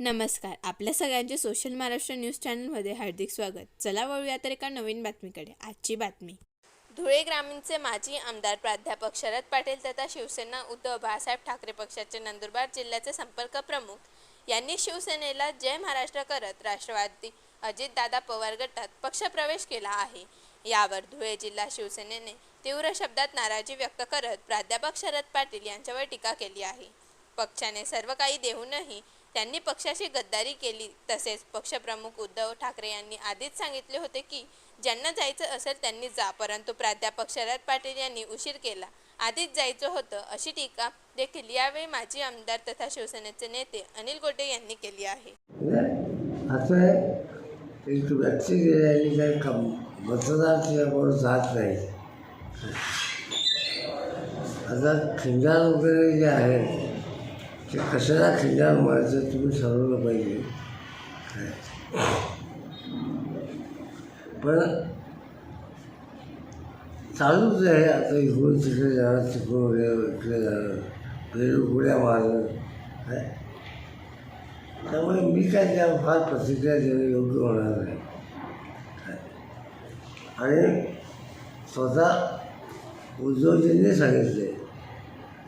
नमस्कार. आपल्या सगळ्यांचे सोशल महाराष्ट्र न्यूज चॅनलमध्ये हार्दिक स्वागत. चला वळूया तर एका नवीन बातमीकडे. आजची बातमी. धुळे ग्रामीणचे माजी आमदार प्राध्यापक शरद पाटील तथा शिवसेना उद्धव बाळासाहेब ठाकरे पक्षाचे नंदुरबार जिल्ह्याचे संपर्क प्रमुख यांनी शिवसेनेला जय महाराष्ट्र करत राष्ट्रवादी अजितदादा पवार गटात पक्षप्रवेश केला आहे. यावर धुळे जिल्हा शिवसेनेने तीव्र शब्दात नाराजी व्यक्त करत प्राध्यापक शरद पाटील यांच्यावर टीका केली आहे. पक्षाने सर्व काही देऊनही त्यांनी पक्षाशी गद्दारी केली. तसेच पक्षप्रमुख उद्धव ठाकरे यांनी आधीच सांगितले होते की ज्यांना जायचं असेल त्यांनी जा परंतु प्राध्यापक शरद पाटील यांनी उशीर केला. आधीच जायचं होतं अशी टीका देखील यावेळी माजी आमदार तथा शिवसेनेचे नेते अनिल गोटे यांनी केली आहे. असं एक व्यक्ती गेल्याने काही कम? मतदार तिच्याकडून जात नाही. आता खिंडार वगैरे जे आहे ते कशाला खिल्ला मारायचं? तुम्ही ठरवलं पाहिजे. पण चालूच आहे. आता इकडून तिकडे जाणं तिकडून वगैरे इकडे जाणं फेरू उड्या मारणं काय त्यामुळे मी काय त्या फार प्रतिक्रिया देणं योग्य होणार नाही. आणि स्वतः उद्धवजींनी सांगितले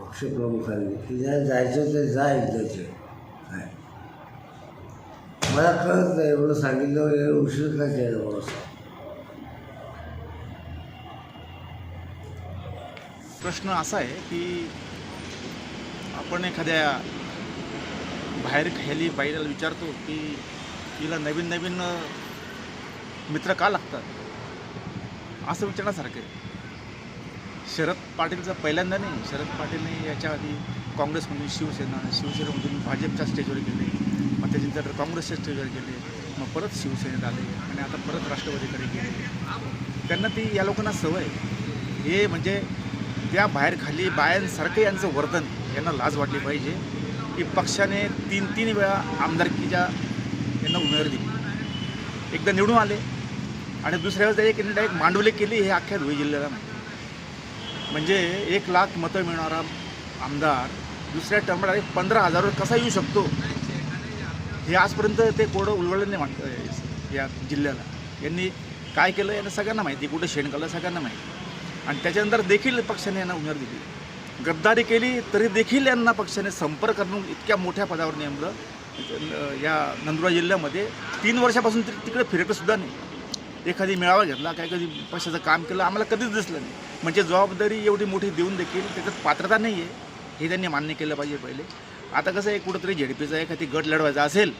पक्षप्रमुखांनी. की ज्या जायचं ते जा एकदाचे काय? मला कळत नाही एवढं सांगितलं म्हणजे उशीर का केला मला प्रश्न असा आहे की आपण एखाद्या बाहेर खेळली बाईला विचारतो की तिला नवीन नवीन मित्र का लागतात? असं विचारण्यासारखं आहे. शरद पाटीलचा पहिल्यांदा नाही शरद पाटीलने याच्या आधी काँग्रेसमधून शिवसेना शिवसेनेमधून भाजपच्या स्टेजवर गेले मग त्याच्यानंतर काँग्रेसच्या स्टेजवर गेले मग परत शिवसेनेत आले आणि आता परत राष्ट्रवादीकडे गेले. त्यांना ती या लोकांना सवय हे म्हणजे त्या बाहेर खाली बायांसारखं यांचं वर्तन यांना लाज वाटली पाहिजे की पक्षाने तीन तीन वेळा आमदारकीच्या यांना उमेदवारी दिली. एकदा निवडून आले आणि दुसऱ्या वेळेस एक डायरेक्ट मांडवले केली हे अख्ख्या धुळे जिल्ह्याला माहिती. म्हणजे एक लाख मतं मिळणारा आमदार दुसऱ्या टर्मला एक पंधरा हजारवर कसा येऊ शकतो? हे आजपर्यंत ते कोडं उलगडलं नाही म्हणतं या जिल्ह्याला. यांनी काय केलं यांना सगळ्यांना माहिती कुठं शेण केलं सगळ्यांना माहिती आणि त्याच्यानंतर देखील पक्षाने यांना उमेद दिली. गद्दारी केली तरी देखील यांना पक्षाने संपर्क करून इतक्या मोठ्या पदावर नेमलं. या नंदुरबार जिल्ह्यामध्ये तीन वर्षापासून तिकडे फिरकंसुद्धा नाही. एखादी मेळावा घेतला काय कधी पक्षाचं काम केलं आम्हाला कधीच दिसलं नाही. म्हणजे जबाबदारी एवढी मोठी देऊन देखील त्याच्यात पात्रता नाही आहे हे त्यांनी मान्य केलं पाहिजे पहिले. आता कसं आहे कुठंतरी झेडपीचा एखादी गट लढवायचा असेल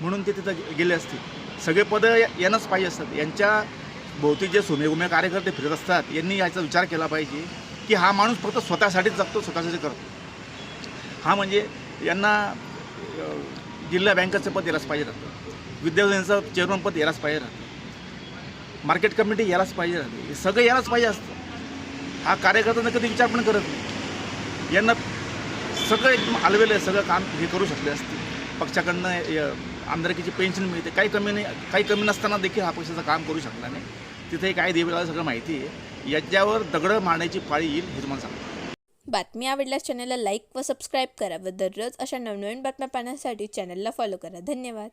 म्हणून ते तिथं गे- गेले असतील. सगळे पदं यांनाच पाहिजे असतात. यांच्या भोवती जे सुमेगुमे कार्यकर्ते फिरत असतात यांनी याचा विचार केला पाहिजे की हा माणूस फक्त स्वतःसाठीच जगतो स्वतःसाठी करतो. हा म्हणजे यांना जिल्हा बँकेचं पद यायलाच पाहिजे राहतं. विद्यार्थ्यांचं चेअरमन पद यायलाच पाहिजे राहतं. मार्केट कमिटी यालाच पाहिजे. राहते हे सगळं यालाच पाहिजे असतं. हा कार्यकर्त्यांना कधी विचार पण करत नाही. यांना सगळं एकदम आलवेलं आहे सगळं काम हे करू शकले असते. पक्षाकडनं य- आमदारकीची पेन्शन मिळते. काही कमी नाही काही कमी नसताना देखील हा पक्षाचं काम करू शकला नाही. तिथे काय देवीला सगळं माहिती आहे. याच्यावर दगडं मारण्याची पाळी येईल हे तुम्हाला सांगतो बातमी आवडल्यास चॅनलला लाईक व सबस्क्राईब करा व दररोज अशा नवनवीन बातम्या पाहण्यासाठी चॅनलला फॉलो करा. धन्यवाद.